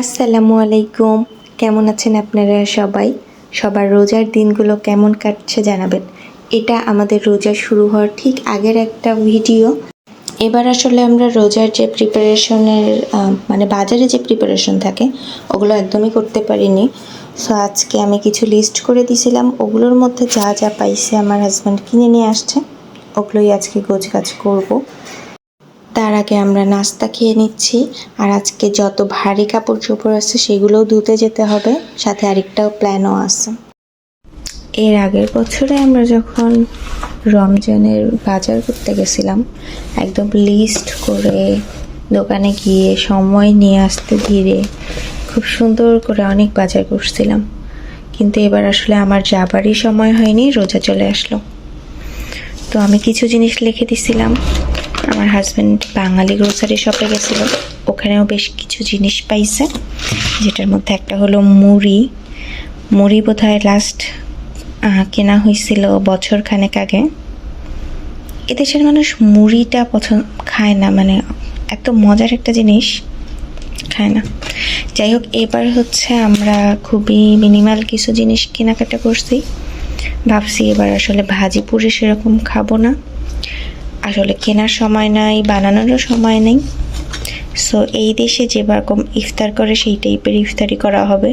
আসসালামু আলাইকুম। কেমন আছেন আপনারা সবাই? সবার রোজার দিনগুলো কেমন কাটছে জানাবেন। এটা আমাদের রোজা শুরু হওয়ার ঠিক আগের একটা ভিডিও। এবার আসলে আমরা রোজার যে প্রিপারেশনের মানে বাজারে যে প্রিপারেশন থাকে, ওগুলো একদমই করতে পারিনি। সো আজকে আমি কিছু লিস্ট করে দিয়েছিলাম ওগুলোর মধ্যে যা যা পাইছে আমার হাজব্যান্ড কিনে নিয়ে আসছে, ওগুলোই আজকে গোছ গাছ করব। তার আগে আমরা নাস্তা খেয়ে নিচ্ছি। আর আজকে যত ভারী কাপড় চোপড় আছে, সেগুলোও ধুতে যেতে হবে। সাথে আরেকটাও প্ল্যানও আছে। এর আগের বছরে আমরা যখন রমজানের বাজার করতে গেছিলাম, একদম লিস্ট করে দোকানে গিয়ে সময় নিয়ে আসতে ধীরে খুব সুন্দর করে অনেক বাজার করছিলাম। কিন্তু এবার আসলে আমার যাবারই সময় হয়নি, রোজা চলে আসলো। তো আমি কিছু জিনিস লিখে দিছিলাম। আমার হাজব্যান্ড বাঙালি গ্রোসারি শপে গেছিল। ওখানেও বেশ কিছু জিনিস পাইছে, যেটার মধ্যে একটা হলো মুড়ি। মুড়ি বোধহয় লাস্ট কেনা হয়েছিল বছর খানেক আগে। এদেশের মানুষ মুড়িটা পছন্দ খায় না মানে এত মজার একটা জিনিস, খায় না। যাই হোক, এবার হচ্ছে আমরা খুবই মিনিমাল কিছু জিনিস কেনাকাটা করছি। ভাবছি এবার আসলে ভাজি পুরি সেরকম খাব না। আসলে কেনার সময় নাই, বানানোরও সময় নেই। সো এই দেশে যে রকম ইফতার করে সেই টাইপের ইফতারি করা হবে।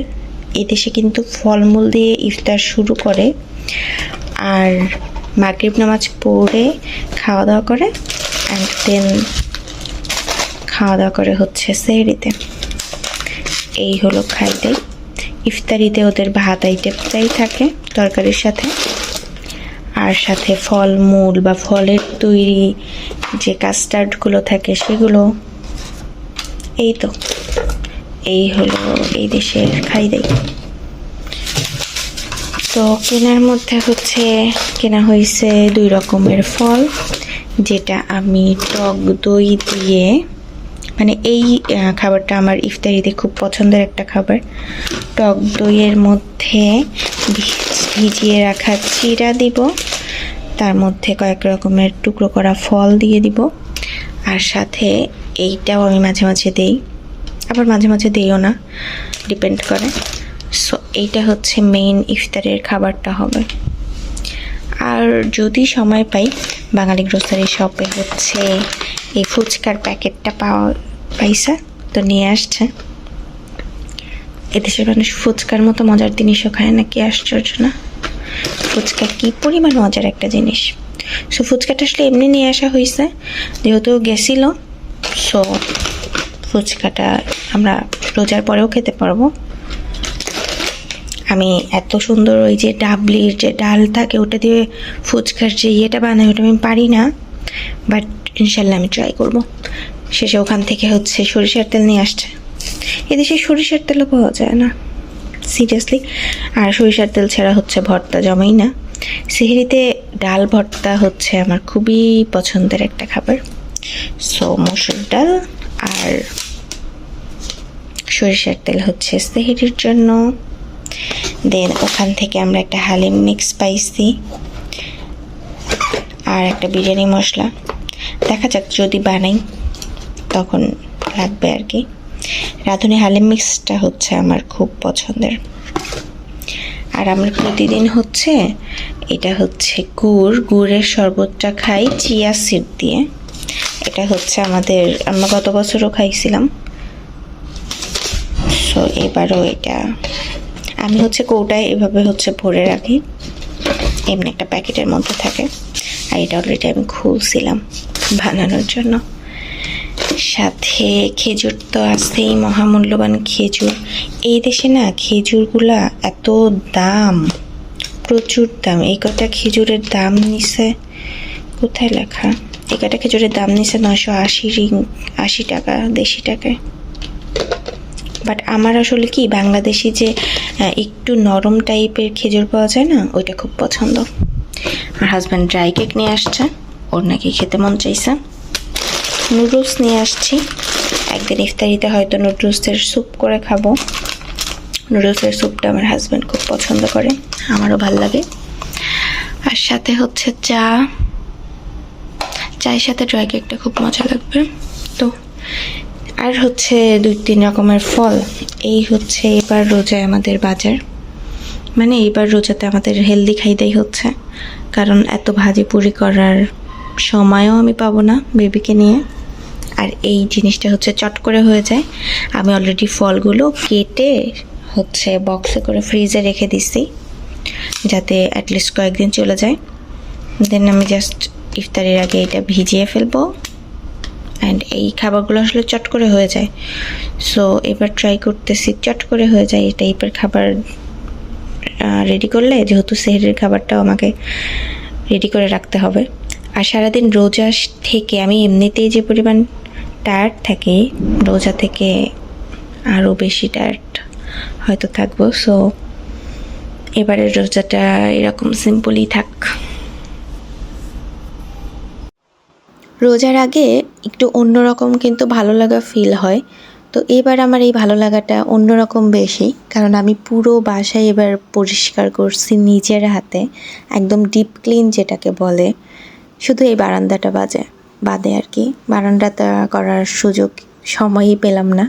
এই দেশে কিন্তু ফলমূল দিয়ে ইফতার শুরু করে। আর মাগরিব নামাজ পড়ে খাওয়া দাওয়া করে অ্যান্ড দেন খাওয়া দাওয়া করে হচ্ছে সেহরিতে। এই হলো খাইতে ইফতারিতে ওদের ভাত আইটেমটাই থাকে, তরকারির সাথে। আর সাথে ফলমূল বা ফলের তৈরি যে কাস্টার্ডগুলো থাকে সেগুলো। এই তো, এই হলো এই দেশের খাইদাই তো কেনার মধ্যে হচ্ছে, কেনা হয়েছে দুই রকমের ফল, যেটা আমি টক দই দিয়ে মানে এই খাবারটা আমার ইফতারিতে খুব পছন্দের একটা খাবার। টক দইয়ের মধ্যে ভিজিয়ে রাখা চিরা দিব। তার মধ্যে কয়েক রকমের টুকরো করা ফল দিয়ে দিব। আর সাথে এইটাও আমি মাঝে মাঝে দেই। আবার মাঝে মাঝে দিইও না ডিপেন্ড করে। সো এইটা হচ্ছে মেইন ইফতারের খাবারটা হবে। আর যদি সময় পাই, বাঙালি গ্রোসারি শপে হচ্ছে এই ফুচকার প্যাকেটটা পাওয়া পাইছে তো নিয়ে আসছে। এদেশের মানুষ ফুচকার মতো মজার জিনিসও খায় না কি আশ্চর্য, না? ফুচকা কি পরিমাণ মজার একটা জিনিস? সো, ফুচকাটা আসলে এমনি নিয়ে আসা হয়েছে যেহেতু গেছিল, সো ফুচকাটা আমরা রোজার পরেও খেতে পারব। আমি এত সুন্দর ওই যে ডাবলির যে ডাল থাকে, ওটা দিয়ে ফুচকার যে ইয়েটা বানাই, ওটা আমি পারি না। বাট ইনশাল্লাহ আমি ট্রাই করব। শেষে ওখান থেকে হচ্ছে সরিষার তেল নিয়ে আসছে। এদেশে সরিষার তেলও পাওয়া যায় না। সিরিয়াসলি আর সরিষার তেল ছাড়া হচ্ছে ভর্তা, জমাই না। সিহিরিতে ডাল ভর্তা হচ্ছে আমার খুবই পছন্দের একটা খাবার। সো মসুর ডাল আর সরিষার তেল হচ্ছে সেহেরির জন্য। দেন ওখান থেকে আমরা একটা হালিম মিক্স পাইছি। আর একটা বিরিয়ানি মশলা। দেখা যাক, যদি বানাই, তখন লাগবে আর কি। রাঁধুনি হালিম মিক্সটা হচ্ছে আমার খুব পছন্দের। আর আমরা প্রতিদিন হচ্ছে, এটা হচ্ছে গুড়, গুড়ের শরবতটা খাই চিয়া সিড দিয়ে। এটা হচ্ছে আমাদের, আমরা গত বছরও খাইছিলাম। সো এবারও এটা। আমি হচ্ছে কৌটায় এভাবে হচ্ছে ভরে রাখি। এমনি একটা প্যাকেটের মধ্যে থাকে। আর এটা অলরেডি আমি খুলছিলাম বানানোর জন্য। সাথে খেজুর তো আছেই, মহামূল্যবান খেজুর। এই দেশে না খেজুরগুলা এত দাম, প্রচুর দাম। এই কটা খেজুরের দাম নিছে? কোথায় লেখা? এই কটা খেজুরের দাম নিছে? নয়শো আশি রিং, আশি টাকা, দেশি টাকায়। বাট আমার আসলে কি, বাংলাদেশি যে একটু নরম টাইপের খেজুর পাওয়া যায় না, ওইটা খুব পছন্দ। আমার হাজব্যান্ড ড্রাই কেক নিয়ে আসছে, ওর নাকি খেতে মন চাইছে। নুডলস নিয়ে আসছি। একদিন ইফতারিতে হয়তো নুডলসের স্যুপ করে খাব। নুডলসের স্যুপটা আমার হাজব্যান্ড খুব পছন্দ করে, আমারও ভালো লাগে। আর সাথে হচ্ছে চা। চায়ের সাথে ড্রাই কেকটা খুব মজা লাগবে। তো, আর হচ্ছে দুই তিন রকমের ফল। এই হচ্ছে এবার রোজায় আমাদের বাজার। মানে এইবার রোজাতে আমাদের হেলদি খাইতেই হচ্ছে। কারণ এত ভাজি পুরি করার সময়ও আমি পাবো না বেবিকে নিয়ে। আর এই জিনিসটা হচ্ছে চট করে হয়ে যায়। আমি অলরেডি ফলগুলো কেটে হচ্ছে বক্সে করে ফ্রিজে রেখে দিছি, যাতে অ্যাটলিস্ট কয়েকদিন চলে যায়। দেন আমি জাস্ট ইফতারের আগে এটা ভিজিয়ে ফেলব। অ্যান্ড এই খাবারগুলো আসলে চট করে হয়ে যায়। সো এবার ট্রাই করতেছি, চট করে হয়ে যায় এই টাইপের খাবার রেডি করলে, যেহেতু সেহরের খাবারটাও আমাকে রেডি করে রাখতে হবে। আর সারাদিন রোজা থেকে আমি এমনিতেই যে পরিমাণ টায়ার্ড থাকি, রোজা থেকে আরও বেশি টায়ার্ড হয়তো থাকব। সো এবারের রোজাটা এরকম সিম্পলই থাক। রোজার আগে একটু অন্যরকম কিন্তু ভালো লাগা ফিল হয়। তো এবার আমার এই ভালো লাগাটা অন্যরকম বেশি, কারণ আমি পুরো বাসায় এবার পরিষ্কার করছি নিজের হাতে, একদম ডিপ ক্লিন যেটাকে বলে। শুধু এই বারান্দাটা বাজে। বাদে আর কি। বারান্দাটা করার সুযোগ সময়ই পেলাম না।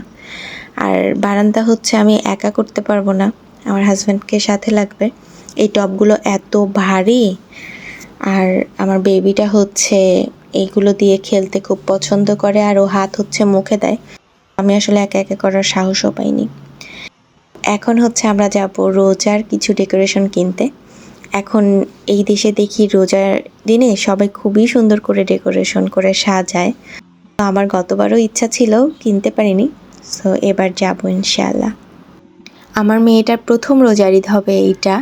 আর বারান্দা হচ্ছে আমি একা করতে পারব না। আমার হাজব্যান্ডকে সাথে লাগবে। এই টবগুলো এত ভারী। আর আমার বেবিটা হচ্ছে এইগুলো দিয়ে খেলতে খুব পছন্দ করে আর ও হাত হচ্ছে মুখে দেয়। আমি আসলে একা একা করার সাহসও পাইনি। এখন হচ্ছে আমরা যাব রোজার কিছু ডেকোরেশন কিনতে। এখন এই দেশে দেখি রোজার দিনে সবাই খুবই সুন্দর করে ডেকোরেশন করে সাজায়। তো আমার গতবারও ইচ্ছা ছিল, কিনতে পারিনি। সো এবার যাব ইনশাল্লাহ আমার মেয়েটার প্রথম রোজার ঈদ হবে এইটা।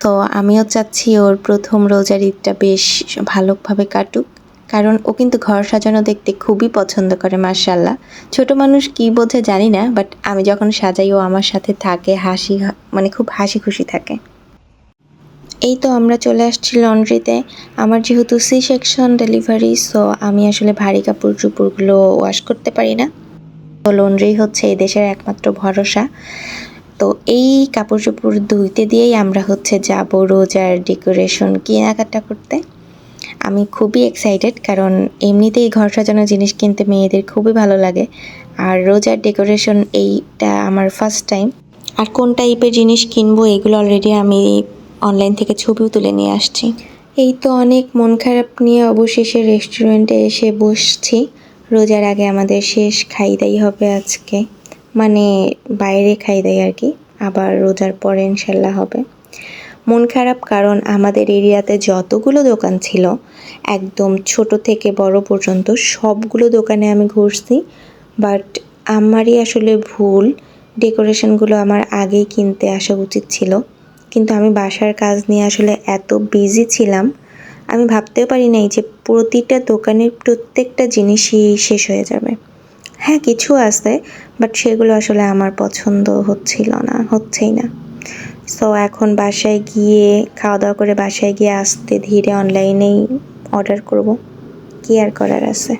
তো আমিও চাচ্ছি ওর প্রথম রোজার ঈদটা বেশ ভালোভাবে কাটুক। কারণ ও কিন্তু ঘর সাজানো দেখতে খুবই পছন্দ করে মার্শাল্লাহ ছোট মানুষ কি বোঝে জানি না, বাট আমি যখন সাজাই ও আমার সাথে থাকে, হাসি মানে খুব হাসি খুশি থাকে। এই তো আমরা চলে আসছি লন্ড্রিতে আমার যেহেতু সি সেকশন ডেলিভারি সো আমি আসলে ভারী কাপড় চুপড়গুলো ওয়াশ করতে পারি না। তো লন্ড্রি হচ্ছে এই দেশের একমাত্র ভরসা। তো এই কাপড় চোপড় ধুইতে দিয়েই আমরা হচ্ছে যাব রোজার ডেকোরেশন কেনাকাটা করতে। আমি খুবই এক্সাইটেড কারণ এমনিতেই ঘর সাজানো জিনিস কিনতে মেয়েদের খুবই ভালো লাগে। আর রোজার ডেকোরেশন এইটা আমার ফার্স্ট টাইম আর কোন টাইপের জিনিস কিনবো, এগুলো অলরেডি আমি অনলাইন থেকে ছবিও তুলে নিয়ে আসছি। এই তো অনেক মন খারাপ নিয়ে অবশেষে রেস্টুরেন্টে এসে বসছি। রোজার আগে আমাদের শেষ খাই দাই হবে আজকে। মানে বাইরে খাই দাই আর কি। আবার রোজার পরে ইনশাল্লাহ হবে। মন খারাপ কারণ আমাদের এরিয়াতে যতগুলো দোকান ছিল, একদম ছোট থেকে বড় পর্যন্ত সবগুলো দোকানে আমি ঘুরছি। বাট আমারই আসলে ভুল। ডেকোরেশনগুলো আমার আগেই কিনতে আসা উচিত ছিল। কিন্তু আমি বাসার কাজ নিয়ে আসলে এত বিজি ছিলাম, আমি ভাবতেও পারি নাই যে প্রতিটা দোকানের প্রত্যেকটা জিনিসই শেষ হয়ে যাবে। হ্যাঁ কিছু আছে বাট সেগুলো আসলে আমার পছন্দ হচ্ছিল না, হচ্ছেই না। সো এখন বাসায় গিয়ে খাওয়া দাওয়া করে বাসায় গিয়ে আসতে ধীরে অনলাইনেই অর্ডার করব। কি আর করার আছে?